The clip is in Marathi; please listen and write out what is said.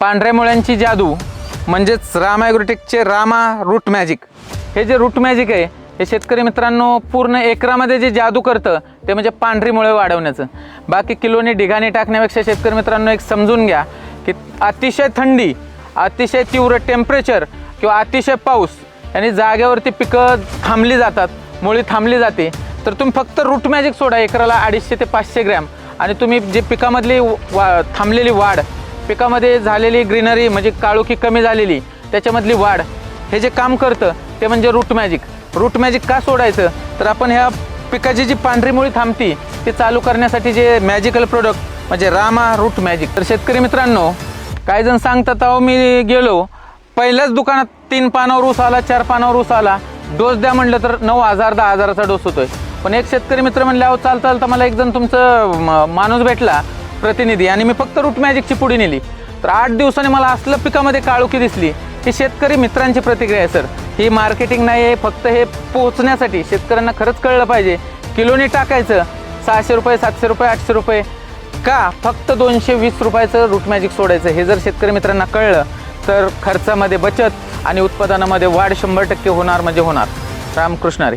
पांढऱ्या मुळ्यांची जादू म्हणजेच राम ॲग्रोटेकचे रामा रूट मॅजिक. हे जे रूट मॅजिक आहे हे शेतकरी मित्रांनो पूर्ण एकरामध्ये जे जादू करतं ते म्हणजे पांढरी मुळे वाढवण्याचं. बाकी किलोने ढिगाणी टाकण्यापेक्षा शेतकरी मित्रांनो एक समजून घ्या की अतिशय थंडी अतिशय तीव्र टेम्परेचर किंवा अतिशय पाऊस यांनी जागेवरती पिकं थांबली जातात मुळी थांबली जाते. तर तुम्ही फक्त रूट मॅजिक सोडा एकराला अडीचशे ते पाचशे ग्रॅम. आणि तुम्ही जे पिकामधली वा थांबलेली वाढ पिकामध्ये झालेली ग्रीनरी म्हणजे काळोखी कमी झालेली त्याच्यामधली वाढ हे जे काम करतं ते म्हणजे रूट मॅजिक रूट मॅजिक का सोडायचं? तर आपण ह्या पिकाची जी पांढरी मुळी थांबती ती चालू करण्यासाठी जे मॅजिकल प्रोडक्ट म्हणजे रामा रूट मॅजिक तर शेतकरी मित्रांनो काही जण सांगतात अहो मी गेलो पहिल्याच दुकानात तीन पानावर ऊस आला चार पानावर ऊस आला डोस द्या म्हणलं तर नऊ हजार दहा हजाराचा डोस होतोय. पण एक शेतकरी मित्र म्हणले अहो चालता चालता मला एक जण तुमचं माणूस भेटला प्रतिनिधी आणि मी फक्त रूट मॅजिकची पुढे नेली. तर आठ दिवसांनी मला असलं पिकामध्ये काळुकी दिसली. ही शेतकरी मित्रांची प्रतिक्रिया आहे सर ही मार्केटिंग नाही आहे फक्त हे पोहोचण्यासाठी शेतकऱ्यांना खरंच कळलं पाहिजे. किलोनी टाकायचं सहाशे रुपये सातशे रुपये आठशे रुपये. का फक्त दोनशे वीस रुपयाचं रूट मॅजिक सोडायचं हे जर शेतकरी मित्रांना कळलं तर खर्चामध्ये बचत आणि उत्पादनामध्ये वाढ शंभर टक्के होणार म्हणजे होणार. रामकृष्णारी